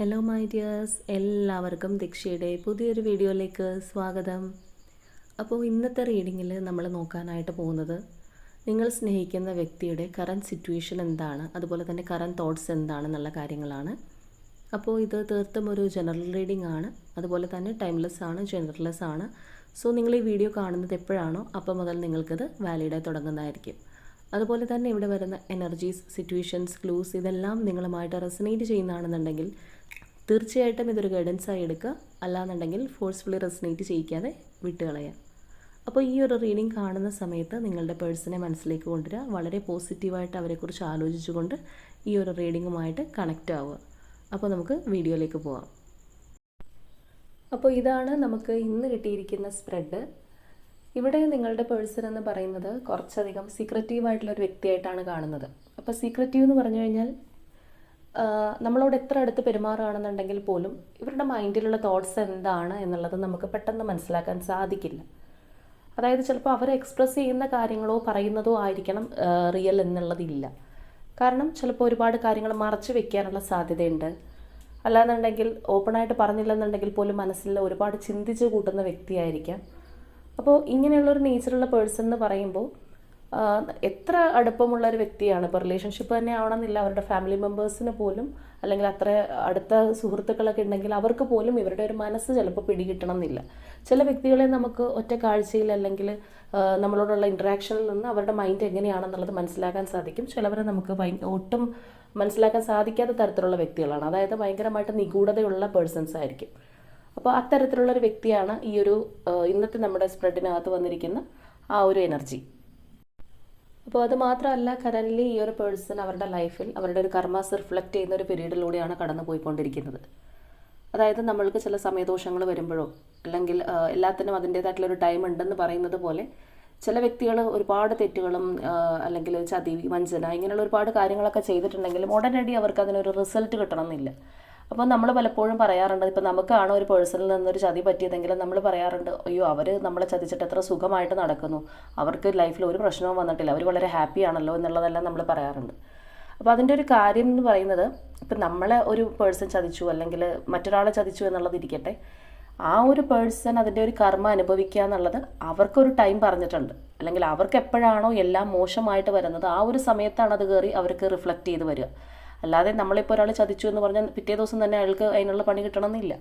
Hello my dears എല്ലാവർക്കും ദീക്ഷയുടെ പുതിയൊരു വീഡിയോയിലേക്ക് സ്വാഗതം. അപ്പോൾ ഇന്നത്തെ റീഡിങ്ങിൽ നമ്മൾ നോക്കാനായിട്ട് പോകുന്നത് നിങ്ങൾ സ്നേഹിക്കുന്ന വ്യക്തിയുടെ കറന്റ് സിറ്റുവേഷൻ എന്താണ്? അതുപോലെ തന്നെ കറന്റ് തോട്ട്സ് എന്താണെന്നുള്ള കാര്യങ്ങളാണ്. അപ്പോൾ ഇത് തീർത്തും ഒരു ജനറൽ റീഡിംഗ് ആണ്. അതുപോലെ തന്നെ ടൈംലെസ് ആണ് ജനറൽലെസ് ആണ്. സോ നിങ്ങൾ ഈ വീഡിയോ കാണുന്നത് എപ്പോഴാണോ അപ്പോൾ മുതൽ നിങ്ങൾക്കത് വാലിഡായി തുടങ്ങുന്നതായിരിക്കും. അതുപോലെ തന്നെ ഇവിടെ വരുന്ന എനർജീസ് സിറ്റുവേഷൻസ് ക്ലൂസ് ഇതെല്ലാം നിങ്ങളുമായിട്ട് റെസനേറ്റ് ചെയ്യുന്നതാണെന്നുണ്ടെങ്കിൽ തീർച്ചയായിട്ടും ഇതൊരു ഗൈഡൻസായി എടുക്കുക. അല്ലാന്നുണ്ടെങ്കിൽ ഫോഴ്സ്ഫുള്ളി റെസിനേറ്റ് ചെയ്യിക്കാതെ വിട്ടുകളയാം അപ്പോൾ ഈ ഒരു റീഡിംഗ് കാണുന്ന സമയത്ത് നിങ്ങളുടെ പേഴ്സണെ മനസ്സിലേക്ക് കൊണ്ടുവരിക. വളരെ പോസിറ്റീവായിട്ട് അവരെക്കുറിച്ച് ആലോചിച്ചുകൊണ്ട് ഈ ഒരു റീഡിങ്ങുമായിട്ട് കണക്റ്റ് ആവുക. അപ്പോൾ നമുക്ക് വീഡിയോയിലേക്ക് പോവാം. അപ്പോൾ ഇതാണ് നമുക്ക് ഇന്ന് കിട്ടിയിരിക്കുന്ന സ്പ്രെഡ് ഇവിടെ നിങ്ങളുടെ പേഴ്സൺ എന്ന് പറയുന്നത് കുറച്ചധികം സീക്രറ്റീവായിട്ടുള്ള ഒരു വ്യക്തിയായിട്ടാണ് കാണുന്നത്. അപ്പോൾ സീക്രറ്റീവ് എന്ന് പറഞ്ഞു കഴിഞ്ഞാൽ നമ്മളോട് എത്ര അടുത്ത് പെരുമാറുകയാണെന്നുണ്ടെങ്കിൽ പോലും ഇവരുടെ മൈൻഡിലുള്ള തോട്ട്സ് എന്താണ് എന്നുള്ളത് നമുക്ക് പെട്ടെന്ന് മനസ്സിലാക്കാൻ സാധിക്കില്ല. അതായത് ചിലപ്പോൾ അവർ എക്സ്പ്രസ് ചെയ്യുന്ന കാര്യങ്ങളോ പറയുന്നതോ ആയിരിക്കണം റിയൽ എന്നുള്ളതില്ല. കാരണം ചിലപ്പോൾ ഒരുപാട് കാര്യങ്ങൾ മറച്ചു വെക്കാനുള്ള സാധ്യതയുണ്ട്. അല്ലാന്നുണ്ടെങ്കിൽ ഓപ്പണായിട്ട് പറഞ്ഞില്ലെന്നുണ്ടെങ്കിൽ പോലും മനസ്സിൽ ഒരുപാട് ചിന്തിച്ച് കൂട്ടുന്ന വ്യക്തിയായിരിക്കാം. അപ്പോൾ ഇങ്ങനെയുള്ളൊരു നേച്ചറുള്ള പേഴ്സൺ എന്ന് പറയുമ്പോൾ എത്ര അടുപ്പമുള്ള ഒരു വ്യക്തിയാണ്? ഇപ്പോൾ റിലേഷൻഷിപ്പ് തന്നെ ആവണമെന്നില്ല. അവരുടെ ഫാമിലി മെമ്പേഴ്സിന് പോലും അല്ലെങ്കിൽ അത്ര അടുത്ത സുഹൃത്തുക്കളൊക്കെ ഉണ്ടെങ്കിൽ അവർക്ക് പോലും ഇവരുടെ ഒരു മനസ്സ് ചിലപ്പോൾ പിടികിട്ടണം എന്നില്ല ചില വ്യക്തികളെ നമുക്ക് ഒറ്റ കാഴ്ചയിൽ അല്ലെങ്കിൽ നമ്മളോടുള്ള ഇൻട്രാക്ഷനിൽ നിന്ന് അവരുടെ മൈൻഡ് എങ്ങനെയാണെന്നുള്ളത് മനസ്സിലാക്കാൻ സാധിക്കും. ചിലവരെ നമുക്ക് ഒട്ടും മനസ്സിലാക്കാൻ സാധിക്കാത്ത തരത്തിലുള്ള വ്യക്തികളാണ്. അതായത് ഭയങ്കരമായിട്ട് നിഗൂഢതയുള്ള പേഴ്സൺസ് ആയിരിക്കും. അപ്പോൾ അത്തരത്തിലുള്ള ഒരു വ്യക്തിയാണ് ഈ ഒരു ഇന്നത്തെ നമ്മുടെ സ്പ്രെഡിനകത്ത് വന്നിരിക്കുന്ന ആ ഒരു എനർജി അപ്പോൾ അത് മാത്രമല്ല കറന്റ്ലി ഈ ഒരു പേഴ്സൺ അവരുടെ ലൈഫിൽ അവരുടെ ഒരു കർമാസ് റിഫ്ലക്റ്റ് ചെയ്യുന്ന ഒരു പീരീഡിലൂടെയാണ് കടന്നു പോയിക്കൊണ്ടിരിക്കുന്നത്. അതായത് നമ്മൾക്ക് ചില സമയദോഷങ്ങൾ വരുമ്പോഴോ അല്ലെങ്കിൽ എല്ലാത്തിനും അതിന്റേതായിട്ടുള്ള ഒരു ടൈം ഉണ്ടെന്ന് പറയുന്നത് പോലെ ചില വ്യക്തികൾ ഒരുപാട് തെറ്റുകളും അല്ലെങ്കിൽ ചതി വഞ്ചന ഇങ്ങനെയുള്ള ഒരുപാട് കാര്യങ്ങളൊക്കെ ചെയ്തിട്ടുണ്ടെങ്കിലും ഉടനടി അവർക്ക് അതിനൊരു റിസൾട്ട് കിട്ടണമെന്നില്ല. അപ്പോൾ നമ്മൾ പലപ്പോഴും പറയാറുണ്ട് ഇപ്പോൾ നമുക്കാണോ ഒരു പേഴ്സണിൽ നിന്നൊരു ചതി പറ്റിയതെങ്കിൽ നമ്മൾ പറയാറുണ്ട് അയ്യോ അവർ നമ്മളെ ചതിച്ചിട്ട് എത്ര സുഖമായിട്ട് നടക്കുന്നു. അവർക്ക് ലൈഫിൽ ഒരു പ്രശ്നവും വന്നിട്ടില്ല. അവർ വളരെ ഹാപ്പി ആണല്ലോ എന്നുള്ളതെല്ലാം നമ്മൾ പറയാറുണ്ട്. അപ്പോൾ അതിന്റെ ഒരു കാര്യം എന്ന് പറയുന്നത് ഇപ്പം നമ്മളെ ഒരു പേഴ്സൺ ചതിച്ചു അല്ലെങ്കിൽ മറ്റൊരാളെ ചതിച്ചു എന്നുള്ളത് ഇരിക്കട്ടെ ആ ഒരു പേഴ്സൺ അതിന്റെ ഒരു കർമ്മ അനുഭവിക്കുക എന്നുള്ളത് അവർക്കൊരു ടൈം പറഞ്ഞിട്ടുണ്ട്. അല്ലെങ്കിൽ അവർക്ക് എപ്പോഴാണോ എല്ലാം മോശമായിട്ട് വരുന്നത് ആ ഒരു സമയത്താണ് അത് കയറി അവർക്ക് റിഫ്ലക്റ്റ് ചെയ്ത് വരിക. അല്ലാതെ നമ്മളിപ്പോൾ ഒരാൾ ചതിച്ചു എന്ന് പറഞ്ഞാൽ പിറ്റേ ദിവസം തന്നെ അയാൾക്ക് അതിനുള്ള പണി കിട്ടണമെന്നില്ല.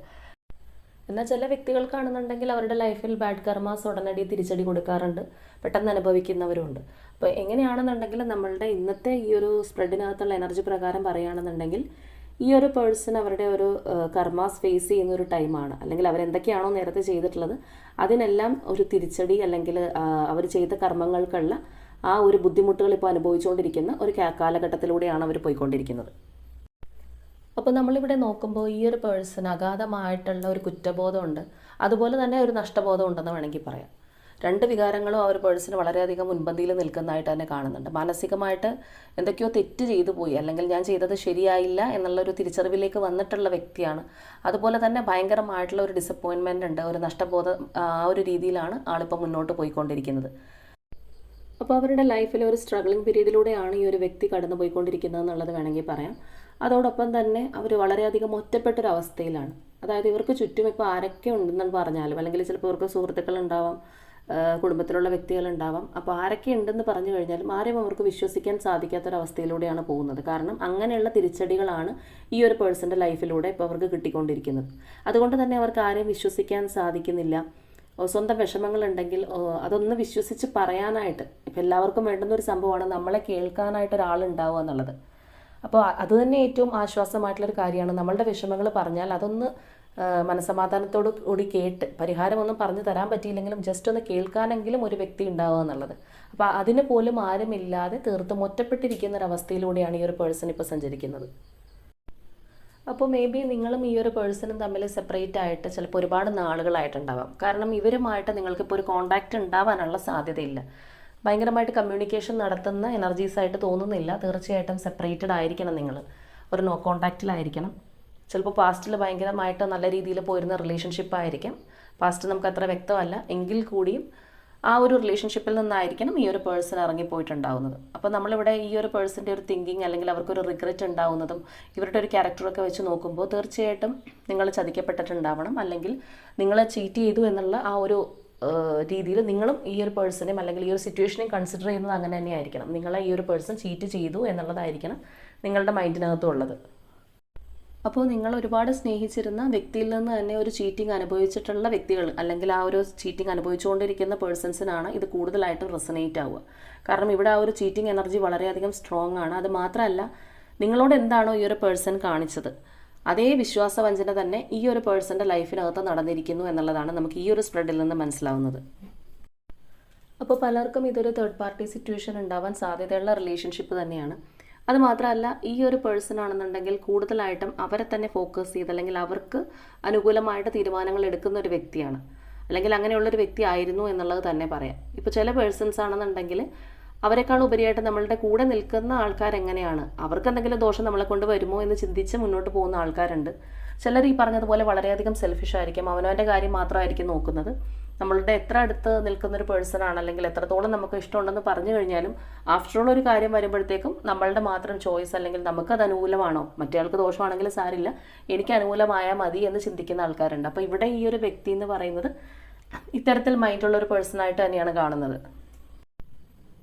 എന്നാൽ ചില വ്യക്തികൾക്കാണെന്നുണ്ടെങ്കിൽ അവരുടെ ലൈഫിൽ ബാഡ് കർമാസ് ഉടനടി തിരിച്ചടി കൊടുക്കാറുണ്ട്. പെട്ടെന്ന് അനുഭവിക്കുന്നവരുണ്ട്. അപ്പോൾ എങ്ങനെയാണെന്നുണ്ടെങ്കിൽ നമ്മളുടെ ഇന്നത്തെ ഈ ഒരു സ്പ്രെഡിനകത്തുള്ള എനർജി പ്രകാരം പറയുകയാണെന്നുണ്ടെങ്കിൽ ഈ ഒരു പേഴ്സൺ അവരുടെ ഒരു കർമാസ് ഫേസ് ചെയ്യുന്ന ഒരു ടൈമാണ് അല്ലെങ്കിൽ അവരെന്തൊക്കെയാണോ നേരത്തെ ചെയ്തിട്ടുള്ളത് അതിനെല്ലാം ഒരു തിരിച്ചടി അല്ലെങ്കിൽ അവർ ചെയ്ത കർമ്മങ്ങൾക്കുള്ള ആ ഒരു ബുദ്ധിമുട്ടുകൾ ഇപ്പോൾ അനുഭവിച്ചുകൊണ്ടിരിക്കുന്ന ഒരു കാലഘട്ടത്തിലൂടെയാണ് അവർ പോയിക്കൊണ്ടിരിക്കുന്നത്. അപ്പോൾ നമ്മളിവിടെ നോക്കുമ്പോൾ ഈ ഒരു പേഴ്സൺ അഗാധമായിട്ടുള്ള ഒരു കുറ്റബോധമുണ്ട്. അതുപോലെ തന്നെ ഒരു നഷ്ടബോധം ഉണ്ടെന്ന് വേണമെങ്കിൽ പറയാം. രണ്ട് വികാരങ്ങളും ആ ഒരു പേഴ്സണ് വളരെയധികം മുൻപന്തിയിൽ നിൽക്കുന്നതായിട്ട് തന്നെ കാണുന്നുണ്ട്. മാനസികമായിട്ട് എന്തൊക്കെയോ തെറ്റ് ചെയ്തു പോയി. അല്ലെങ്കിൽ ഞാൻ ചെയ്തത് ശരിയായില്ല എന്നുള്ളൊരു തിരിച്ചറിവിലേക്ക് വന്നിട്ടുള്ള വ്യക്തിയാണ്. അതുപോലെ തന്നെ ഭയങ്കരമായിട്ടുള്ള ഒരു ഡിസപ്പോയിൻമെന്റ് ഉണ്ട്. ഒരു നഷ്ടബോധം ആ ഒരു രീതിയിലാണ് ആളിപ്പോൾ മുന്നോട്ട് പോയിക്കൊണ്ടിരിക്കുന്നത്. അപ്പോൾ അവരുടെ ലൈഫിലെ ഒരു സ്ട്രഗ്ലിംഗ് പീരീഡിലൂടെയാണ് ഈ ഒരു വ്യക്തി കടന്നു പോയിക്കൊണ്ടിരിക്കുന്നത് എന്നുള്ളത് വേണമെങ്കിൽ പറയാം. അതോടൊപ്പം തന്നെ അവർ വളരെയധികം ഒറ്റപ്പെട്ടൊരവസ്ഥയിലാണ്. അതായത് ഇവർക്ക് ചുറ്റും ഇപ്പോൾ ആരൊക്കെ ഉണ്ടെന്ന് പറഞ്ഞാലും അല്ലെങ്കിൽ ചിലപ്പോൾ ഇവർക്ക് സുഹൃത്തുക്കൾ ഉണ്ടാവാം കുടുംബത്തിലുള്ള വ്യക്തികളുണ്ടാവാം അപ്പോൾ ആരൊക്കെ ഉണ്ടെന്ന് പറഞ്ഞു കഴിഞ്ഞാലും ആരെയും അവർക്ക് വിശ്വസിക്കാൻ സാധിക്കാത്തൊരവസ്ഥയിലൂടെയാണ് പോകുന്നത്. കാരണം അങ്ങനെയുള്ള തിരിച്ചടികളാണ് ഈ ഒരു പേഴ്സന്റെ ലൈഫിലൂടെ ഇപ്പോൾ അവർക്ക് കിട്ടിക്കൊണ്ടിരിക്കുന്നത്. അതുകൊണ്ട് തന്നെ അവർക്ക് ആരെയും വിശ്വസിക്കാൻ സാധിക്കുന്നില്ല. സ്വന്തം വിഷമങ്ങളുണ്ടെങ്കിൽ അതൊന്ന് വിശ്വസിച്ച് പറയാനായിട്ട് ഇപ്പം എല്ലാവർക്കും വേണ്ടുന്ന ഒരു സംഭവമാണ് നമ്മളെ കേൾക്കാനായിട്ട് ഒരാളുണ്ടാവുക എന്നുള്ളത്. അപ്പോൾ അത് തന്നെ ഏറ്റവും ആശ്വാസമായിട്ടുള്ളൊരു കാര്യമാണ്. നമ്മളുടെ വിഷമങ്ങൾ പറഞ്ഞാൽ അതൊന്ന് മനസമാധാനത്തോട് കൂടി കേട്ട് പരിഹാരമൊന്നും പറഞ്ഞു തരാൻ പറ്റിയില്ലെങ്കിലും ജസ്റ്റ് ഒന്ന് കേൾക്കാനെങ്കിലും ഒരു വ്യക്തി ഉണ്ടാവുക എന്നുള്ളത്. അപ്പോൾ അതിന് പോലും ആരുമില്ലാതെ തീർത്തും ഒറ്റപ്പെട്ടിരിക്കുന്ന ഒരു അവസ്ഥയിലൂടെയാണ് ഈ ഒരു പേഴ്സൺ ഇപ്പോൾ സഞ്ചരിക്കുന്നത്. അപ്പോൾ മേ ബി നിങ്ങളും ഈ ഒരു പേഴ്സണും തമ്മിൽ സെപ്പറേറ്റ് ആയിട്ട് ചിലപ്പോൾ ഒരുപാട് നാളുകളായിട്ടുണ്ടാവാം. കാരണം ഇവരുമായിട്ട് നിങ്ങൾക്കിപ്പോൾ ഒരു കോണ്ടാക്റ്റ് ഉണ്ടാവാനുള്ള സാധ്യതയില്ല. ഭയങ്കരമായിട്ട് കമ്മ്യൂണിക്കേഷൻ നടത്തുന്ന എനർജീസ് ആയിട്ട് തോന്നുന്നില്ല. തീർച്ചയായിട്ടും സെപ്പറേറ്റഡ് ആയിരിക്കണം നിങ്ങൾ ഒരു നോ കോണ്ടാക്റ്റിലായിരിക്കണം ചിലപ്പോൾ പാസ്റ്റിൽ ഭയങ്കരമായിട്ട് നല്ല രീതിയിൽ പോയിരുന്ന റിലേഷൻഷിപ്പ് ആയിരിക്കും. പാസ്റ്റ് നമുക്ക് അത്ര വ്യക്തമല്ല. എങ്കിൽ കൂടിയും ആ ഒരു റിലേഷൻഷിപ്പിൽ നിന്നായിരിക്കണം ഈ ഒരു പേഴ്സൺ ഇറങ്ങിപ്പോയിട്ടുണ്ടാവുന്നത് അപ്പോൾ നമ്മളിവിടെ ഈ ഒരു പേഴ്സന്റെ ഒരു തിങ്കിങ് അല്ലെങ്കിൽ അവർക്കൊരു റിഗ്രറ്റ് ഉണ്ടാവുന്നതും ഇവരുടെ ഒരു ക്യാരക്ടറൊക്കെ വെച്ച് നോക്കുമ്പോൾ തീർച്ചയായിട്ടും നിങ്ങൾ ചതിക്കപ്പെട്ടിട്ടുണ്ടാവണം. അല്ലെങ്കിൽ നിങ്ങളെ ചീറ്റ് ചെയ്തു എന്നുള്ള ആ ഒരു രീതിയിൽ നിങ്ങളും ഈ ഒരു പേഴ്സണേയും അല്ലെങ്കിൽ ഈ ഒരു സിറ്റുവേഷനെയും കൺസിഡർ ചെയ്യുന്നത് അങ്ങനെ തന്നെയായിരിക്കണം. നിങ്ങളെ ഈ ഒരു പേഴ്സൺ ചീറ്റ് ചെയ്തു എന്നുള്ളതായിരിക്കണം നിങ്ങളുടെ മൈൻഡിനകത്തും ഉള്ളത് അപ്പോൾ നിങ്ങൾ ഒരുപാട് സ്നേഹിച്ചിരുന്ന വ്യക്തിയിൽ നിന്ന് തന്നെ ഒരു ചീറ്റിംഗ് അനുഭവിച്ചിട്ടുള്ള വ്യക്തികൾ അല്ലെങ്കിൽ ആ ഒരു ചീറ്റിംഗ് അനുഭവിച്ചുകൊണ്ടിരിക്കുന്ന പേഴ്സൺസിനാണ് ഇത് കൂടുതലായിട്ട് റെസനേറ്റ് ആവുക. കാരണം ഇവിടെ ആ ഒരു ചീറ്റിംഗ് എനർജി വളരെയധികം സ്ട്രോങ് ആണ്. അത് മാത്രമല്ല നിങ്ങളോട് എന്താണോ ഈ ഒരു പേഴ്സൺ കാണിച്ചത് അതേ വിശ്വാസവഞ്ചന തന്നെ ഈ ഒരു പേഴ്സന്റെ ലൈഫിനകത്ത് നടന്നിരിക്കുന്നു എന്നുള്ളതാണ് നമുക്ക് ഈ ഒരു സ്പ്രെഡിൽ നിന്ന് മനസ്സിലാവുന്നത്. അപ്പോൾ പലർക്കും ഇതൊരു തേർഡ് പാർട്ടി സിറ്റുവേഷൻ ഉണ്ടാവാൻ സാധ്യതയുള്ള റിലേഷൻഷിപ്പ് തന്നെയാണ്. അത് മാത്രമല്ല ഈ ഒരു പേഴ്സൺ ആണെന്നുണ്ടെങ്കിൽ കൂടുതലായിട്ടും അവരെ തന്നെ ഫോക്കസ് ചെയ്ത് അല്ലെങ്കിൽ അവർക്ക് അനുകൂലമായിട്ട് തീരുമാനങ്ങൾ എടുക്കുന്ന ഒരു വ്യക്തിയാണ്. അല്ലെങ്കിൽ അങ്ങനെയുള്ളൊരു വ്യക്തി ആയിരുന്നു എന്നുള്ളത് തന്നെ പറയാം. ഇപ്പോൾ ചില പേഴ്സൺസ് ആണെന്നുണ്ടെങ്കിൽ അവരെക്കാൾ ഉപരിയായിട്ട് നമ്മളുടെ കൂടെ നിൽക്കുന്ന ആൾക്കാർ എങ്ങനെയാണ്? അവർക്ക് എന്തെങ്കിലും ദോഷം നമ്മളെ കൊണ്ട് വരുമോ എന്ന് ചിന്തിച്ച് മുന്നോട്ട് പോകുന്ന ആൾക്കാരുണ്ട്. ചിലർ ഈ പറഞ്ഞതുപോലെ വളരെയധികം സെൽഫിഷ് ആയിരിക്കും. അവനവന്റെ കാര്യം മാത്രമായിരിക്കും നോക്കുന്നത്. നമ്മളുടെ എത്ര അടുത്ത് നിൽക്കുന്ന ഒരു പേഴ്സൺ ആണ് അല്ലെങ്കിൽ എത്രത്തോളം നമുക്ക് ഇഷ്ടമുണ്ടെന്ന് പറഞ്ഞു കഴിഞ്ഞാലും ആഫ്റ്റർ ഓൾ ഒരു കാര്യം വരുമ്പോഴത്തേക്കും നമ്മളുടെ മാത്രം ചോയ്സ് അല്ലെങ്കിൽ നമുക്ക് അത് അനുകൂലമാണോ? മറ്റേ ആൾക്ക് ദോഷമാണെങ്കിൽ സാരില്ല എനിക്ക് അനുകൂലമായാൽ മതി എന്ന് ചിന്തിക്കുന്ന ആൾക്കാരുണ്ട്. അപ്പോൾ ഇവിടെ ഈ ഒരു വ്യക്തി എന്ന് പറയുന്നത് ഇത്തരത്തിൽ മൈൻഡുള്ള ഒരു പേഴ്സൺ ആയിട്ട് തന്നെയാണ് കാണുന്നത്.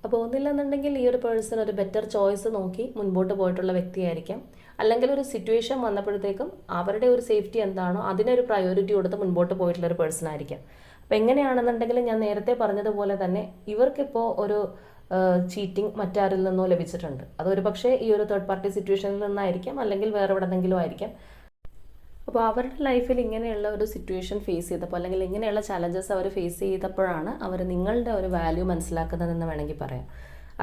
അപ്പോൾ ഒന്നില്ലെന്നുണ്ടെങ്കിൽ ഈ ഒരു പേഴ്സൺ ഒരു ബെറ്റർ ചോയ്സ് നോക്കി മുൻപോട്ട് പോയിട്ടുള്ള വ്യക്തിയായിരിക്കാം. അല്ലെങ്കിൽ ഒരു സിറ്റുവേഷൻ വന്നപ്പോഴത്തേക്കും അവരുടെ ഒരു സേഫ്റ്റി എന്താണോ അതിനൊരു പ്രയോറിറ്റി കൊടുത്ത് മുൻപോട്ട് പോയിട്ടുള്ള ഒരു പേഴ്സൺ ആയിരിക്കാം. അപ്പം എങ്ങനെയാണെന്നുണ്ടെങ്കിൽ ഞാൻ നേരത്തെ പറഞ്ഞതുപോലെ തന്നെ ഇവർക്കിപ്പോൾ ഒരു ചീറ്റിംഗ് മറ്റാരിൽ നിന്നോ ലഭിച്ചിട്ടുണ്ട്. അതൊരു പക്ഷേ ഈ ഒരു തേർഡ് പാർട്ടി സിറ്റുവേഷനിൽ നിന്നായിരിക്കാം അല്ലെങ്കിൽ വേറെ എവിടെന്നെങ്കിലും ആയിരിക്കാം. അപ്പോൾ അവരുടെ ലൈഫിൽ ഇങ്ങനെയുള്ള ഒരു സിറ്റുവേഷൻ ഫേസ് ചെയ്തപ്പോൾ അല്ലെങ്കിൽ ഇങ്ങനെയുള്ള ചലഞ്ചസ് അവർ ഫേസ് ചെയ്തപ്പോഴാണ് അവർ നിങ്ങളുടെ ഒരു വാല്യൂ മനസ്സിലാക്കുന്നതെന്ന് വേണമെങ്കിൽ പറയാം.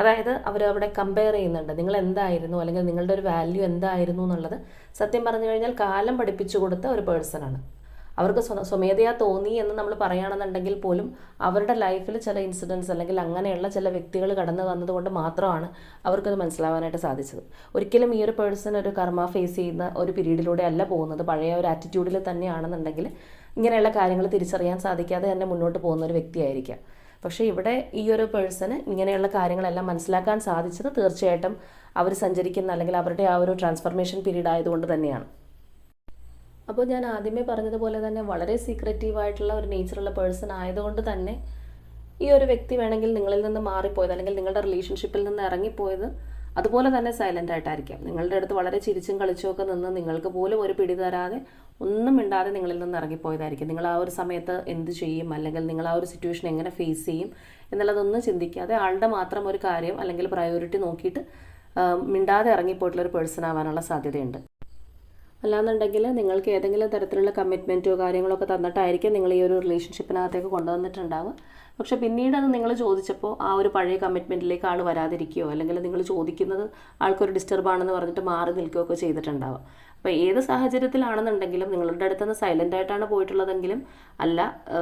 അതായത് അവർ അവിടെ കമ്പയർ ചെയ്യുന്നുണ്ട്. നിങ്ങൾ എന്തായിരുന്നു അല്ലെങ്കിൽ നിങ്ങളുടെ ഒരു വാല്യൂ എന്തായിരുന്നു എന്നുള്ളത് സത്യം പറഞ്ഞു കഴിഞ്ഞാൽ കാലം പഠിപ്പിച്ചു കൊടുത്ത ഒരു പേഴ്സണാണ് അവർക്ക് സ്വമേധയാ തോന്നി എന്ന് നമ്മൾ പറയുകയാണെന്നുണ്ടെങ്കിൽ പോലും അവരുടെ ലൈഫിൽ ചില ഇൻസിഡൻസ് അല്ലെങ്കിൽ അങ്ങനെയുള്ള ചില വ്യക്തികൾ കടന്നു വന്നതുകൊണ്ട് മാത്രമാണ് അവർക്കത് മനസ്സിലാവാനായിട്ട് സാധിച്ചത്. ഒരിക്കലും ഈ ഒരു പേഴ്സൺ ഒരു കർമ്മ ഫേസ് ചെയ്യുന്ന ഒരു പീരീഡിലൂടെ അല്ല പോകുന്നത്. പഴയ ഒരു ആറ്റിറ്റ്യൂഡിൽ തന്നെയാണെന്നുണ്ടെങ്കിൽ ഇങ്ങനെയുള്ള കാര്യങ്ങൾ തിരിച്ചറിയാൻ സാധിക്കാതെ തന്നെ മുന്നോട്ട് പോകുന്ന ഒരു വ്യക്തിയായിരിക്കാം. പക്ഷേ ഇവിടെ ഈ ഒരു പേഴ്സണ് ഇങ്ങനെയുള്ള കാര്യങ്ങളെല്ലാം മനസ്സിലാക്കാൻ സാധിച്ചത് തീർച്ചയായിട്ടും അവർ സഞ്ചരിക്കുന്ന അല്ലെങ്കിൽ അവരുടെ ആ ഒരു ട്രാൻസ്ഫർമേഷൻ പീരീഡ് ആയതുകൊണ്ട് തന്നെയാണ്. അപ്പോൾ ഞാൻ ആദ്യമേ പറഞ്ഞതുപോലെ തന്നെ വളരെ സീക്രറ്റീവ് ആയിട്ടുള്ള ഒരു നേച്ചറുള്ള പേഴ്സൺ ആയതുകൊണ്ട് തന്നെ ഈ ഒരു വ്യക്തി വേണമെങ്കിൽ നിങ്ങളിൽ നിന്ന് മാറിപ്പോയത് അല്ലെങ്കിൽ നിങ്ങളുടെ റിലേഷൻഷിപ്പിൽ നിന്ന് ഇറങ്ങിപ്പോയത് അതുപോലെ തന്നെ സൈലന്റ് ആയിട്ടായിരിക്കാം. നിങ്ങളുടെ അടുത്ത് വളരെ ചിരിച്ചും കളിച്ചും ഒക്കെ നിന്ന് നിങ്ങൾക്ക് പോലും ഒരു പിടി തരാതെ ഒന്നും മിണ്ടാതെ നിങ്ങളിൽ നിന്ന് ഇറങ്ങിപ്പോയതായിരിക്കും. നിങ്ങൾ ആ ഒരു സമയത്ത് എന്ത് ചെയ്യും? അല്ലെങ്കിൽ നിങ്ങൾ ആ ഒരു സിറ്റുവേഷൻ എങ്ങനെ ഫേസ് ചെയ്യും? എന്നുള്ളതൊന്നും ചിന്തിക്കാതെ ആളുടെ മാത്രം ഒരു കാര്യം അല്ലെങ്കിൽ പ്രയോറിറ്റി നോക്കിയിട്ട് മിണ്ടാതെ ഇറങ്ങിപ്പോയിട്ടുള്ള ഒരു പേഴ്സൺ ആവാനുള്ള സാധ്യതയുണ്ട്. അല്ലാന്നുണ്ടെങ്കിൽ നിങ്ങൾക്ക് ഏതെങ്കിലും തരത്തിലുള്ള കമ്മിറ്റ്മെന്റോ കാര്യങ്ങളൊക്കെ തന്നിട്ടായിരിക്കും നിങ്ങൾ ഈ ഒരു റിലേഷൻഷിപ്പിനകത്തേക്ക് കൊണ്ടുവന്നിട്ടുണ്ടാവുക. പക്ഷേ പിന്നീട് അത് നിങ്ങൾ ചോദിച്ചപ്പോൾ ആ ഒരു പഴയ കമ്മിറ്റ്മെന്റിലേക്ക് ആൾ വരാതിരിക്കുകയോ അല്ലെങ്കിൽ നിങ്ങൾ ചോദിക്കുന്നത് ആൾക്കൊരു ഡിസ്റ്റർബ് ആണെന്ന് പറഞ്ഞിട്ട് മാറി നിൽക്കുകയോ ഒക്കെ ചെയ്തിട്ടുണ്ടാവുക. അപ്പോൾ ഏത് സാഹചര്യത്തിലാണെന്നുണ്ടെങ്കിലും നിങ്ങളുടെ അടുത്ത് നിന്ന് സൈലന്റ് ആയിട്ടാണ് പോയിട്ടുള്ളതെങ്കിലും അല്ല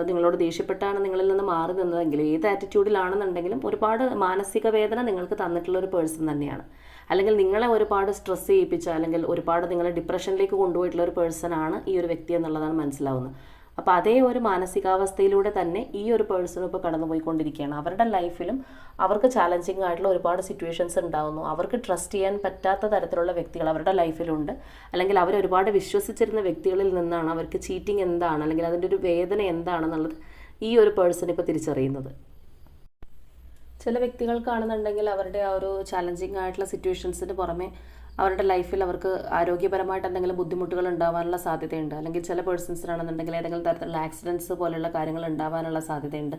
നിങ്ങളോട് ദേഷ്യപ്പെട്ടാണ് നിങ്ങളിൽ നിന്ന് മാറി നിന്നതെങ്കിലും ഏത് ആറ്റിറ്റ്യൂഡിലാണെന്നുണ്ടെങ്കിലും ഒരുപാട് മാനസിക വേദന നിങ്ങൾക്ക് തന്നിട്ടുള്ള ഒരു പേഴ്സൺ തന്നെയാണ്. അല്ലെങ്കിൽ നിങ്ങളെ ഒരുപാട് സ്ട്രെസ് ചെയ്യിപ്പിച്ച അല്ലെങ്കിൽ ഒരുപാട് നിങ്ങളെ ഡിപ്രഷനിലേക്ക് കൊണ്ടുപോയിട്ടുള്ള ഒരു പേഴ്സൺ ആണ് ഈ ഒരു വ്യക്തി എന്നുള്ളതാണ് മനസ്സിലാവുന്നത്. അപ്പോൾ അതേ ഒരു മാനസികാവസ്ഥയിലൂടെ തന്നെ ഈ ഒരു പേഴ്സണും ഇപ്പോൾ കടന്നുപോയിക്കൊണ്ടിരിക്കുകയാണ്. അവരുടെ ലൈഫിലും അവർക്ക് ചാലഞ്ചിങ് ആയിട്ടുള്ള ഒരുപാട് സിറ്റുവേഷൻസ് ഉണ്ടാകുന്നു അവർക്ക് ട്രസ്റ്റ് ചെയ്യാൻ പറ്റാത്ത തരത്തിലുള്ള വ്യക്തികൾ അവരുടെ ലൈഫിലുണ്ട് അല്ലെങ്കിൽ അവർ ഒരുപാട് വിശ്വസിച്ചിരുന്ന വ്യക്തികളിൽ നിന്നാണ് അവർക്ക് ചീറ്റിംഗ് എന്താണ് അല്ലെങ്കിൽ അതിന്റെ ഒരു വേദന എന്താണെന്നുള്ളത് ഈ ഒരു പേഴ്സൺ ഇപ്പോൾ തിരിച്ചറിയുന്നത്. ചില വ്യക്തികൾക്കാണെന്നുണ്ടെങ്കിൽ അവരുടെ ആ ഒരു ചാലഞ്ചിങ് ആയിട്ടുള്ള സിറ്റുവേഷൻസിന് പുറമെ അവരുടെ ലൈഫിൽ അവർക്ക് ആരോഗ്യപരമായിട്ട് എന്തെങ്കിലും ബുദ്ധിമുട്ടുകൾ ഉണ്ടാവാനുള്ള സാധ്യതയുണ്ട്. അല്ലെങ്കിൽ ചില പേഴ്സൺസിനാണെന്നുണ്ടെങ്കിൽ ഏതെങ്കിലും തരത്തിലുള്ള ആക്സിഡൻസ് പോലെയുള്ള കാര്യങ്ങൾ ഉണ്ടാവാനുള്ള സാധ്യതയുണ്ട്.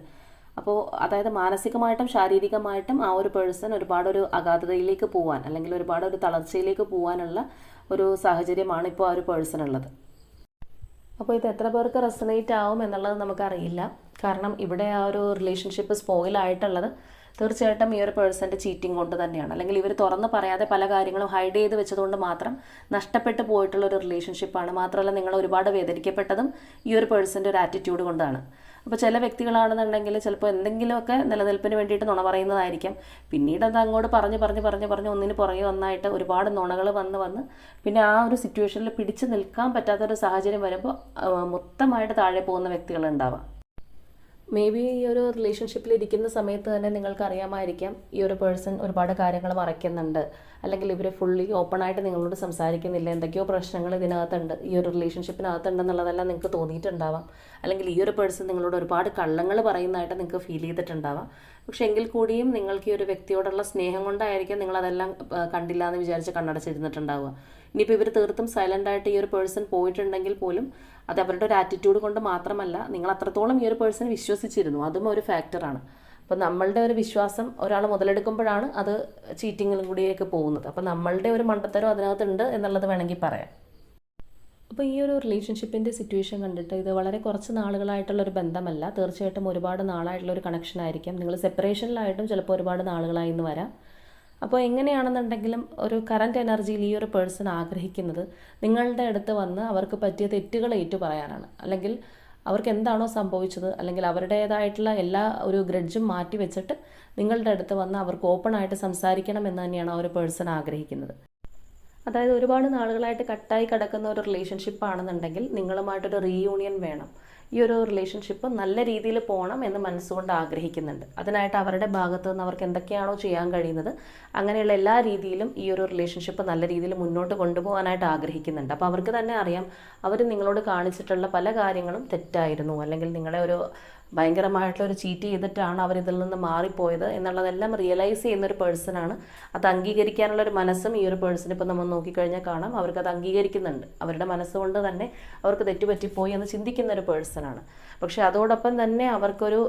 അപ്പോൾ അതായത് മാനസികമായിട്ടും ശാരീരികമായിട്ടും ആ ഒരു പേഴ്സൺ ഒരുപാട് ഒരു അഗാധതയിലേക്ക് പോകാൻ അല്ലെങ്കിൽ ഒരുപാട് ഒരു തളർച്ചയിലേക്ക് പോകാനുള്ള ഒരു സാഹചര്യമാണ് ഇപ്പോൾ ആ ഒരു പേഴ്സൺ ഉള്ളത്. അപ്പോൾ ഇത് എത്ര പേർക്ക് റെസണേറ്റ് ആവും എന്നുള്ളത് നമുക്കറിയില്ല. കാരണം ഇവിടെ ആ ഒരു റിലേഷൻഷിപ്പ് സ്പോയിലായിട്ടുള്ളത് തീർച്ചയായിട്ടും ഈ ഒരു പേഴ്സന്റെ ചീറ്റിംഗ് കൊണ്ട് തന്നെയാണ്. അല്ലെങ്കിൽ ഇവർ തുറന്ന് പറയാതെ പല കാര്യങ്ങളും ഹൈഡ് ചെയ്ത് വെച്ചതുകൊണ്ട് മാത്രം നഷ്ടപ്പെട്ടു പോയിട്ടുള്ള ഒരു റിലേഷൻഷിപ്പാണ് മാത്രമല്ല നിങ്ങൾ ഒരുപാട് വേദനിക്കപ്പെട്ടതും ഈ ഒരു പേഴ്സന്റെ ഒരു ആറ്റിറ്റ്യൂഡ് കൊണ്ടാണ്. അപ്പോൾ ചില വ്യക്തികളാണെന്നുണ്ടെങ്കിൽ ചിലപ്പോൾ എന്തെങ്കിലുമൊക്കെ നിലനിൽപ്പിന് വേണ്ടിയിട്ട് നുണ പറയുന്നതായിരിക്കും. പിന്നീട് അത് അങ്ങോട്ട് പറഞ്ഞ് പറഞ്ഞ് പറഞ്ഞ് പറഞ്ഞ് ഒന്നിന് പുറകെ ഒന്നായിട്ട് ഒരുപാട് നുണകൾ വന്ന് വന്ന് പിന്നെ ആ ഒരു സിറ്റുവേഷനിൽ പിടിച്ചു നിൽക്കാൻ പറ്റാത്തൊരു സാഹചര്യം വരുമ്പോൾ മൊത്തമായിട്ട് താഴെ പോകുന്ന വ്യക്തികളുണ്ടാവാം മേ ബി ഈ ഒരു റിലേഷൻഷിപ്പിൽ ഇരിക്കുന്ന സമയത്ത് തന്നെ നിങ്ങൾക്ക് അറിയാമായിരിക്കാം ഈ ഒരു പേഴ്സൺ ഒരുപാട് കാര്യങ്ങൾ മറയ്ക്കുന്നുണ്ട്. അല്ലെങ്കിൽ ഇവർ ഫുള്ളി ഓപ്പണായിട്ട് നിങ്ങളോട് സംസാരിക്കുന്നില്ല. എന്തൊക്കെയോ പ്രശ്നങ്ങൾ ഇതിനകത്തുണ്ട്. ഈ ഒരു റിലേഷൻഷിപ്പിനകത്തുണ്ടെന്നുള്ളതെല്ലാം നിങ്ങൾക്ക് തോന്നിയിട്ടുണ്ടാവാം. അല്ലെങ്കിൽ ഈ ഒരു പേഴ്സൺ നിങ്ങളോട് ഒരുപാട് കള്ളങ്ങൾ പറയുന്നതായിട്ട് നിങ്ങൾക്ക് ഫീൽ ചെയ്തിട്ടുണ്ടാവാം. പക്ഷെ എങ്കിൽ കൂടിയും നിങ്ങൾക്ക് ഈ ഒരു വ്യക്തിയോടുള്ള സ്നേഹം കൊണ്ടായിരിക്കും നിങ്ങളതെല്ലാം കണ്ടില്ല എന്ന് വിചാരിച്ച് കണ്ണടച്ചിരുന്നിട്ടുണ്ടാവുക. ഇനിയിപ്പോൾ ഇവർ തീർത്തും സൈലന്റായിട്ട് ഈ ഒരു പേഴ്സൺ പോയിട്ടുണ്ടെങ്കിൽ പോലും അത് അവരുടെ ഒരു ആറ്റിറ്റ്യൂഡ് കൊണ്ട് മാത്രമല്ല നിങ്ങൾ അത്രത്തോളം ഈ ഒരു പേഴ്സൺ വിശ്വസിച്ചിരുന്നു. അതും ഒരു ഫാക്ടറാണ് അപ്പോൾ നമ്മളുടെ ഒരു വിശ്വാസം ഒരാൾ മുതലെടുക്കുമ്പോഴാണ് അത് ചീറ്റിങ്ങിലും കൂടിയൊക്കെ പോകുന്നത്. അപ്പോൾ നമ്മളുടെ ഒരു മണ്ടത്തരം അതിനകത്തുണ്ട് എന്നുള്ളത് വേണമെങ്കിൽ പറയാം. അപ്പോൾ ഈ ഒരു റിലേഷൻഷിപ്പിന്റെ സിറ്റുവേഷൻ കണ്ടിട്ട് ഇത് വളരെ കുറച്ച് നാളുകളായിട്ടുള്ള ഒരു ബന്ധമല്ല. തീർച്ചയായിട്ടും ഒരുപാട് നാളായിട്ടുള്ള ഒരു കണക്ഷൻ ആയിരിക്കാം. നിങ്ങൾ സെപ്പറേഷനിലായിട്ടും ചിലപ്പോൾ ഒരുപാട് നാളുകളായി എന്ന് വരാം. അപ്പോൾ എങ്ങനെയാണെന്നുണ്ടെങ്കിലും ഒരു കറന്റ് എനർജിയിൽ ഈ ഒരു പേഴ്സൺ ആഗ്രഹിക്കുന്നത് നിങ്ങളുടെ അടുത്ത് വന്ന് അവർക്ക് പറ്റിയ തെറ്റുകൾ ഏറ്റു പറയാനാണ്. അല്ലെങ്കിൽ അവർക്ക് എന്താണോ സംഭവിച്ചത് അല്ലെങ്കിൽ അവരുടേതായിട്ടുള്ള എല്ലാ ഒരു ഗ്രഡ്ജും മാറ്റി വെച്ചിട്ട് നിങ്ങളുടെ അടുത്ത് വന്ന് അവർക്ക് ഓപ്പൺ ആയിട്ട് സംസാരിക്കണം എന്ന് തന്നെയാണ് ആ ഒരു പേഴ്സൺ ആഗ്രഹിക്കുന്നത്. അതായത് ഒരുപാട് നാളുകളായിട്ട് കട്ടായി കിടക്കുന്ന ഒരു റിലേഷൻഷിപ്പ് ആണെന്നുണ്ടെങ്കിൽ നിങ്ങളുമായിട്ടൊരു റീയൂണിയൻ വേണം. ഈ ഒരു റിലേഷൻഷിപ്പ് നല്ല രീതിയിൽ പോകണം എന്ന് മനസ്സുകൊണ്ട് ആഗ്രഹിക്കുന്നുണ്ട്. അതിനായിട്ട് അവരുടെ ഭാഗത്തു നിന്ന് അവർക്ക് എന്തൊക്കെയാണോ ചെയ്യാൻ കഴിയുന്നത് അങ്ങനെയുള്ള എല്ലാ രീതിയിലും ഈ ഒരു റിലേഷൻഷിപ്പ് നല്ല രീതിയിൽ മുന്നോട്ട് കൊണ്ടുപോകാനായിട്ട് ആഗ്രഹിക്കുന്നുണ്ട്. അപ്പോൾ അവർക്ക് തന്നെ അറിയാം അവർ നിങ്ങളോട് കാണിച്ചിട്ടുള്ള പല കാര്യങ്ങളും തെറ്റായിരുന്നു. അല്ലെങ്കിൽ നിങ്ങളെ ഒരു ഭയങ്കരമായിട്ടുള്ള ഒരു ചീറ്റ് ചെയ്തിട്ടാണ് അവർ ഇതിൽ നിന്ന് മാറിപ്പോയത് എന്നുള്ളതെല്ലാം റിയലൈസ് ചെയ്യുന്ന ഒരു പേഴ്സണാണ് അത് അംഗീകരിക്കാനുള്ള ഒരു മനസ്സും ഈ ഒരു പേഴ്സൺ ഇപ്പോൾ നമ്മൾ നോക്കിക്കഴിഞ്ഞാൽ കാണാം. അവർക്ക് അത് അംഗീകരിക്കുന്നുണ്ട്. അവരുടെ മനസ്സുകൊണ്ട് തന്നെ അവർക്ക് തെറ്റുപറ്റിപ്പോയി എന്ന് ചിന്തിക്കുന്ന ഒരു പേഴ്സണാണ് പക്ഷേ അതോടൊപ്പം തന്നെ അവർക്കൊരു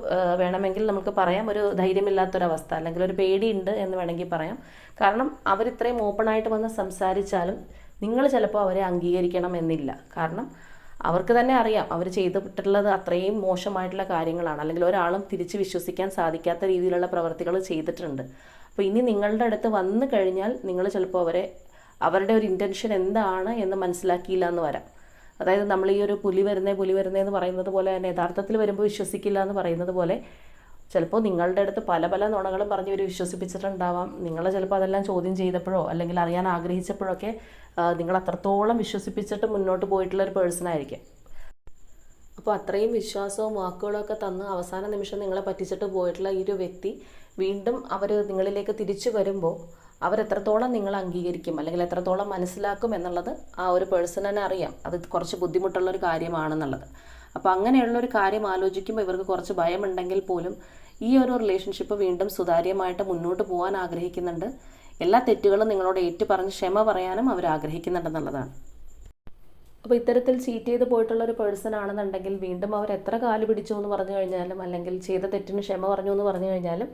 വേണമെങ്കിൽ നമുക്ക് പറയാം ഒരു ധൈര്യമില്ലാത്തൊരവസ്ഥ അല്ലെങ്കിൽ ഒരു പേടിയുണ്ട് എന്ന് വേണമെങ്കിൽ പറയാം. കാരണം അവർ ഇത്രയും ഓപ്പണായിട്ട് വന്ന് സംസാരിച്ചാലും നിങ്ങൾ ചിലപ്പോൾ അവരെ അംഗീകരിക്കണം എന്നില്ല. കാരണം അവർക്ക് തന്നെ അറിയാം. അവർ ചെയ്തിട്ടുള്ളത് അത്രയും മോശമായിട്ടുള്ള കാര്യങ്ങളാണ്. അല്ലെങ്കിൽ ഒരാളും തിരിച്ച് വിശ്വസിക്കാൻ സാധിക്കാത്ത രീതിയിലുള്ള പ്രവർത്തികൾ ചെയ്തിട്ടുണ്ട്. അപ്പോൾ ഇനി നിങ്ങളുടെ അടുത്ത് വന്നു കഴിഞ്ഞാൽ നിങ്ങൾ ചിലപ്പോൾ അവരെ അവരുടെ ഒരു ഇന്റൻഷൻ എന്താണ് എന്ന് മനസ്സിലാക്കിയില്ല എന്ന് വരാം. അതായത് നമ്മൾ ഈ ഒരു പുലി വരുന്നേ പുലി വരുന്നേ എന്ന് പറയുന്നത് പോലെ തന്നെ യഥാർത്ഥത്തിൽ വരുമ്പോൾ വിശ്വസിക്കില്ല എന്ന് പറയുന്നത് പോലെ ചിലപ്പോൾ നിങ്ങളുടെ അടുത്ത് പല പല നുണകളും പറഞ്ഞ് ഇവർ വിശ്വസിപ്പിച്ചിട്ടുണ്ടാവാം. നിങ്ങൾ ചിലപ്പോൾ അതെല്ലാം ചോദ്യം ചെയ്തപ്പോഴോ അല്ലെങ്കിൽ അറിയാൻ ആഗ്രഹിച്ചപ്പോഴൊക്കെ നിങ്ങൾ അത്രത്തോളം വിശ്വസിപ്പിച്ചിട്ട് മുന്നോട്ട് പോയിട്ടുള്ള ഒരു പേഴ്സൺ ആയിരിക്കും. അപ്പോൾ അത്രയും വിശ്വാസവും വാക്കുകളൊക്കെ തന്ന് അവസാന നിമിഷം നിങ്ങളെ പറ്റിച്ചിട്ട് പോയിട്ടുള്ള ഈ ഒരു വ്യക്തി വീണ്ടും അവർ നിങ്ങളിലേക്ക് തിരിച്ചു വരുമ്പോൾ അവരെത്രത്തോളം നിങ്ങൾ അംഗീകരിക്കും അല്ലെങ്കിൽ എത്രത്തോളം മനസ്സിലാക്കും എന്നുള്ളത് ആ ഒരു പേഴ്സൺ തന്നെ അറിയാം. അത് കുറച്ച് ബുദ്ധിമുട്ടുള്ള ഒരു കാര്യമാണെന്നുള്ളത്. അപ്പോൾ അങ്ങനെയുള്ള ഒരു കാര്യം ആലോചിക്കുമ്പോൾ ഇവർക്ക് കുറച്ച് ഭയമുണ്ടെങ്കിൽ പോലും ഈ ഒരു റിലേഷൻഷിപ്പ് വീണ്ടും സുതാര്യമായിട്ട് മുന്നോട്ട് പോകാൻ ആഗ്രഹിക്കുന്നുണ്ട്. എല്ലാ തെറ്റുകളും നിങ്ങളോട് ഏറ്റു പറഞ്ഞ് ക്ഷമ പറയാനും അവർ ആഗ്രഹിക്കുന്നുണ്ടെന്നുള്ളതാണ് അപ്പോൾ ഇത്തരത്തിൽ ചീറ്റ് ചെയ്ത് പോയിട്ടുള്ള ഒരു പേഴ്സൺ ആണെന്നുണ്ടെങ്കിൽ വീണ്ടും അവർ എത്ര കാൽ പിടിച്ചു എന്ന് പറഞ്ഞു കഴിഞ്ഞാലും അല്ലെങ്കിൽ ചെയ്ത തെറ്റിന് ക്ഷമ പറഞ്ഞു എന്ന് പറഞ്ഞു കഴിഞ്ഞാലും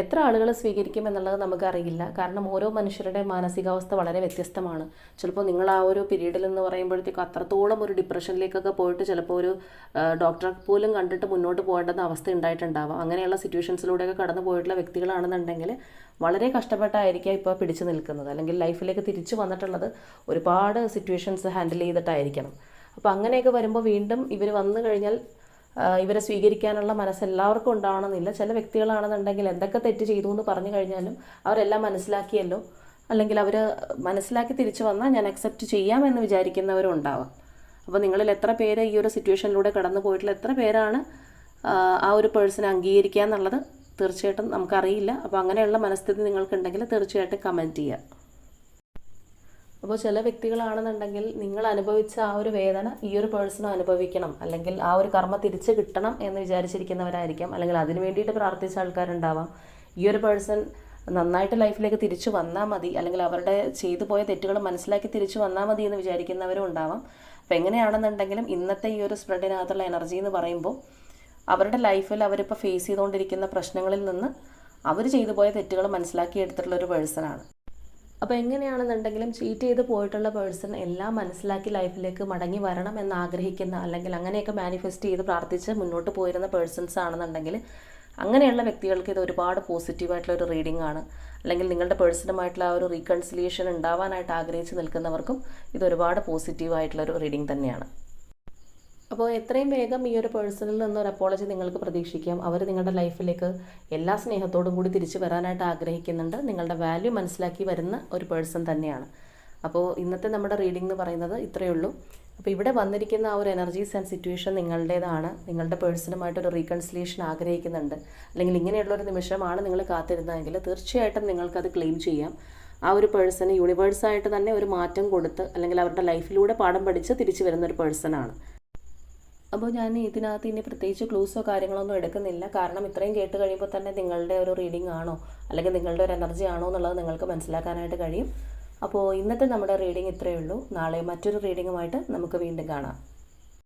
എത്ര ആളുകൾ സ്വീകരിക്കും എന്നുള്ളത് നമുക്കറിയില്ല. കാരണം ഓരോ മനുഷ്യരുടെ മാനസികാവസ്ഥ വളരെ വ്യത്യസ്തമാണ്. ചിലപ്പോൾ നിങ്ങൾ ആ ഒരു പീരീഡിൽ എന്ന് പറയുമ്പോഴത്തേക്കും അത്രത്തോളം ഒരു ഡിപ്രഷനിലേക്കൊക്കെ പോയിട്ട് ചിലപ്പോൾ ഒരു ഡോക്ടറെ പോലും കണ്ടിട്ട് മുന്നോട്ട് പോകേണ്ടുന്ന അവസ്ഥ ഉണ്ടായിട്ടുണ്ടാവാം. അങ്ങനെയുള്ള സിറ്റുവേഷൻസിലൂടെയൊക്കെ കടന്നു പോയിട്ടുള്ള വ്യക്തികളാണെന്നുണ്ടെങ്കിൽ വളരെ കഷ്ടപ്പെട്ടായിരിക്കാം ഇപ്പോൾ പിടിച്ചു നിൽക്കുന്നത്. അല്ലെങ്കിൽ ലൈഫിലേക്ക് തിരിച്ചു വന്നിട്ടുള്ളത് ഒരുപാട് സിറ്റുവേഷൻസ് ഹാൻഡിൽ ചെയ്തിട്ടായിരിക്കണം. അപ്പോൾ അങ്ങനെയൊക്കെ വരുമ്പോൾ വീണ്ടും ഇവർ വന്നു കഴിഞ്ഞാൽ ഇവരെ സ്വീകരിക്കാനുള്ള മനസ്സ് എല്ലാവർക്കും ഉണ്ടാവണമെന്നില്ല. ചില വ്യക്തികളാണെന്നുണ്ടെങ്കിൽ എന്തൊക്കെ തെറ്റ് ചെയ്തു എന്ന് പറഞ്ഞു കഴിഞ്ഞാലും അവരെല്ലാം മനസ്സിലാക്കിയല്ലോ. അല്ലെങ്കിൽ അവർ മനസ്സിലാക്കി തിരിച്ചു വന്നാൽ ഞാൻ അക്സെപ്റ്റ് ചെയ്യാമെന്ന് വിചാരിക്കുന്നവരും ഉണ്ടാവാം. അപ്പോൾ നിങ്ങളിൽ എത്ര പേര് ഈ ഒരു സിറ്റുവേഷനിലൂടെ കടന്നു പോയിട്ടുള്ള എത്ര പേരാണ് ആ, ഒരു പേഴ്സണെ അംഗീകരിക്കുക എന്നുള്ളത് തീർച്ചയായിട്ടും നമുക്കറിയില്ല. അപ്പോൾ അങ്ങനെയുള്ള മനസ്ഥിതി നിങ്ങൾക്കുണ്ടെങ്കിൽ തീർച്ചയായിട്ടും കമന്റ് ചെയ്യുക. അപ്പോൾ ചില വ്യക്തികളാണെന്നുണ്ടെങ്കിൽ നിങ്ങൾ അനുഭവിച്ച ആ ഒരു വേദന ഈ ഒരു പേഴ്സണും അനുഭവിക്കണം. അല്ലെങ്കിൽ ആ ഒരു കർമ്മ തിരിച്ച് കിട്ടണം എന്ന് വിചാരിച്ചിരിക്കുന്നവരായിരിക്കാം. അല്ലെങ്കിൽ അതിന് വേണ്ടിയിട്ട് പ്രാർത്ഥിച്ച ആൾക്കാരുണ്ടാവാം. ഈ ഒരു പേഴ്സൺ നന്നായിട്ട് ലൈഫിലേക്ക് തിരിച്ചു വന്നാൽ മതി. അല്ലെങ്കിൽ അവരുടെ ചെയ്തു പോയ തെറ്റുകൾ മനസ്സിലാക്കി തിരിച്ചു വന്നാൽ മതി എന്ന് വിചാരിക്കുന്നവരും ഉണ്ടാവാം. അപ്പോൾ എങ്ങനെയാണെന്നുണ്ടെങ്കിലും ഇന്നത്തെ ഈ ഒരു സ്പ്രെഡിനകത്തുള്ള എനർജി എന്ന് പറയുമ്പോൾ അവരുടെ ലൈഫിൽ അവരിപ്പോൾ ഫേസ് ചെയ്തുകൊണ്ടിരിക്കുന്ന പ്രശ്നങ്ങളിൽ നിന്ന് അവർ ചെയ്തു പോയ തെറ്റുകൾ മനസ്സിലാക്കി എടുത്തിട്ടുള്ള ഒരു പേഴ്സണാണ് അപ്പോൾ എങ്ങനെയാണെന്നുണ്ടെങ്കിലും ചീറ്റ് ചെയ്ത് പോയിട്ടുള്ള പേഴ്സൺ എല്ലാം മനസ്സിലാക്കി ലൈഫിലേക്ക് മടങ്ങി വരണം എന്ന് ആഗ്രഹിക്കുന്ന അല്ലെങ്കിൽ അങ്ങനെയൊക്കെ മാനിഫെസ്റ്റ് ചെയ്ത് പ്രാർത്ഥിച്ച് മുന്നോട്ട് പോയിരുന്ന പേഴ്സൺസ് ആണെന്നുണ്ടെങ്കിൽ അങ്ങനെയുള്ള വ്യക്തികൾക്ക് ഇത് ഒരുപാട് പോസിറ്റീവായിട്ടുള്ള ഒരു റീഡിംഗ് ആണ്. അല്ലെങ്കിൽ നിങ്ങളുടെ പേഴ്സണുമായിട്ടുള്ള ആ ഒരു റീകൺസിലിയേഷൻ ഉണ്ടാവാനായിട്ട് ആഗ്രഹിച്ച് നിൽക്കുന്നവർക്കും ഇതൊരുപാട് ഒരുപാട് പോസിറ്റീവായിട്ടുള്ള ഒരു റീഡിംഗ് തന്നെയാണ്. അപ്പോൾ എത്രയും വേഗം ഈ ഒരു പേഴ്സണിൽ നിന്ന് ഒരു അപ്പോളജി നിങ്ങൾക്ക് പ്രതീക്ഷിക്കാം. അവർ നിങ്ങളുടെ ലൈഫിലേക്ക് എല്ലാ സ്നേഹത്തോടും കൂടി തിരിച്ചു വരാനായിട്ട് ആഗ്രഹിക്കുന്നുണ്ട്. നിങ്ങളുടെ വാല്യൂ മനസ്സിലാക്കി വരുന്ന ഒരു പേഴ്സൺ തന്നെയാണ്. അപ്പോൾ ഇന്നത്തെ നമ്മുടെ റീഡിംഗ് എന്ന് പറയുന്നത് ഇത്രയേ ഉള്ളൂ. അപ്പോൾ ഇവിടെ വന്നിരിക്കുന്ന ആ ഒരു എനർജീസ് ആൻഡ് സിറ്റുവേഷൻ നിങ്ങളുടേതാണ്. നിങ്ങളുടെ പേഴ്സണുമായിട്ടൊരു റീകൺസിലേഷൻ ആഗ്രഹിക്കുന്നുണ്ട്. അല്ലെങ്കിൽ ഇങ്ങനെയുള്ള ഒരു നിമിഷമാണ് നിങ്ങൾ കാത്തിരുന്നതെങ്കിൽ തീർച്ചയായിട്ടും നിങ്ങൾക്കത് ക്ലെയിം ചെയ്യാം. ആ ഒരു പേഴ്സണ് യൂണിവേഴ്സായിട്ട് തന്നെ ഒരു മാറ്റം കൊടുത്ത് അല്ലെങ്കിൽ അവരുടെ ലൈഫിലൂടെ പാഠം പഠിച്ച് തിരിച്ചു വരുന്ന ഒരു പേഴ്സണാണ് അപ്പോൾ ഞാൻ ഇതിനകത്ത് ഇനി പ്രത്യേകിച്ച് ക്ലൂസോ കാര്യങ്ങളൊന്നും എടുക്കുന്നില്ല. കാരണം ഇത്രയും കേട്ട് കഴിയുമ്പോൾ തന്നെ നിങ്ങളുടെ ഒരു റീഡിംഗ് ആണോ? അല്ലെങ്കിൽ നിങ്ങളുടെ ഒരു എനർജി ആണോ എന്നുള്ളത് നിങ്ങൾക്ക് മനസ്സിലാക്കാനായിട്ട് കഴിയും. അപ്പോൾ ഇന്നത്തെ നമ്മുടെ റീഡിംഗ് ഇത്രയേ ഉള്ളൂ. നാളെ മറ്റൊരു റീഡിങ്ങുമായിട്ട് നമുക്ക് വീണ്ടും കാണാം.